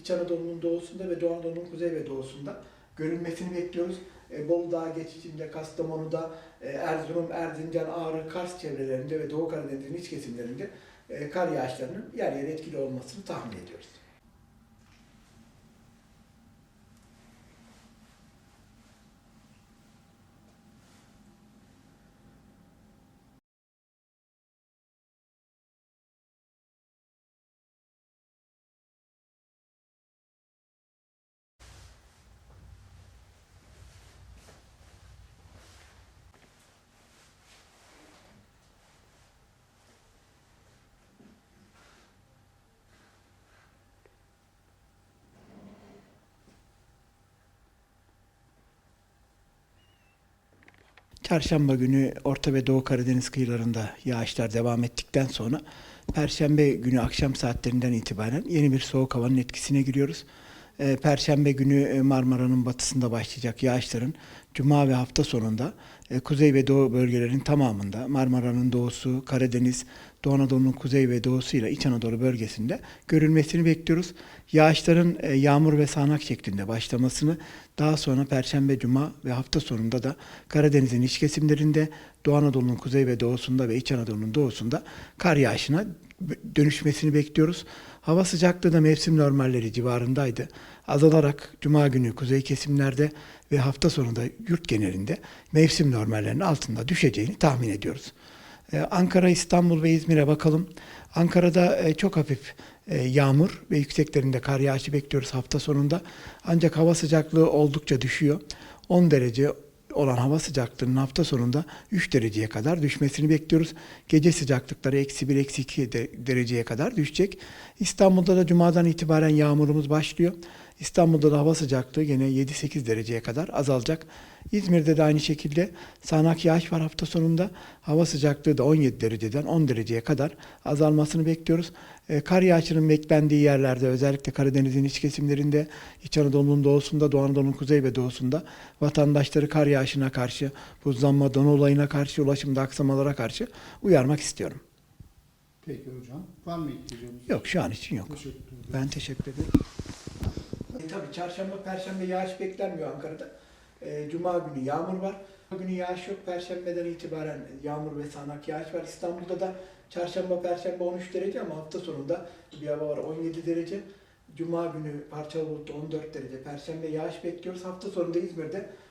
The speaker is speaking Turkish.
İç Anadolu'nun doğusunda ve Doğu Anadolu'nun kuzey ve doğusunda görülmesini bekliyoruz. E, Bolu Dağı geçişinde, Kastamonu'da, e, Erzurum, Erzincan, Ağrı, Kars çevrelerinde ve Doğu Karadeniz'in iç kesimlerinde e, kar yağışlarının yer yer etkili olmasını tahmin ediyoruz. Çarşamba günü Orta ve Doğu Karadeniz kıyılarında yağışlar devam ettikten sonra Perşembe günü akşam saatlerinden itibaren yeni bir soğuk havanın etkisine giriyoruz. Ee, Perşembe günü e, Marmara'nın batısında başlayacak yağışların Cuma ve hafta sonunda e, kuzey ve doğu bölgelerin tamamında Marmara'nın doğusu, Karadeniz, Doğu Anadolu'nun kuzey ve doğusuyla İç Anadolu bölgesinde görülmesini bekliyoruz. Yağışların e, yağmur ve sağanak şeklinde başlamasını daha sonra Perşembe, Cuma ve hafta sonunda da Karadeniz'in iç kesimlerinde, Doğu Anadolu'nun kuzey ve doğusunda ve İç Anadolu'nun doğusunda kar yağışına dönüşmesini bekliyoruz. Hava sıcaklığı da mevsim normalleri civarındaydı. Azalarak Cuma günü kuzey kesimlerde ve hafta sonunda yurt genelinde mevsim normallerinin altında düşeceğini tahmin ediyoruz. Ee, Ankara, İstanbul ve İzmir'e bakalım. Ankara'da e, çok hafif e, yağmur ve yükseklerinde kar yağışı bekliyoruz hafta sonunda. Ancak hava sıcaklığı oldukça düşüyor. 10 derece olan hava sıcaklığının hafta sonunda 3 dereceye kadar düşmesini bekliyoruz. Gece sıcaklıkları eksi 1, eksi 2 de- dereceye kadar düşecek. İstanbul'da da Cuma'dan itibaren yağmurumuz başlıyor. İstanbul'da da hava sıcaklığı gene 7-8 dereceye kadar azalacak. İzmir'de de aynı şekilde sağanak yağış var hafta sonunda. Hava sıcaklığı da 17 dereceden 10 dereceye kadar azalmasını bekliyoruz. Ee, kar yağışının beklendiği yerlerde özellikle Karadeniz'in iç kesimlerinde, İç Anadolu'nun doğusunda, Doğu Anadolu'nun kuzey ve doğusunda vatandaşları kar yağışına karşı, buzlanma, don olayına karşı, ulaşımda aksamalara karşı uyarmak istiyorum. Peki hocam. Var mı ekleyeceğiniz? Yok şu an için yok. Teşekkür ederim. Ben teşekkür ederim. E, tabii çarşamba, perşembe yağış beklenmiyor Ankara'da. E, Cuma günü yağmur var. Günü yağış yok. Perşembeden itibaren yağmur ve sağanak yağış var. İstanbul'da da çarşamba, perşembe 13 derece ama hafta sonunda bir hava var 17 derece. Cuma günü parçalı bulutlu 14 derece. Perşembe yağış bekliyoruz. Hafta sonunda İzmir'de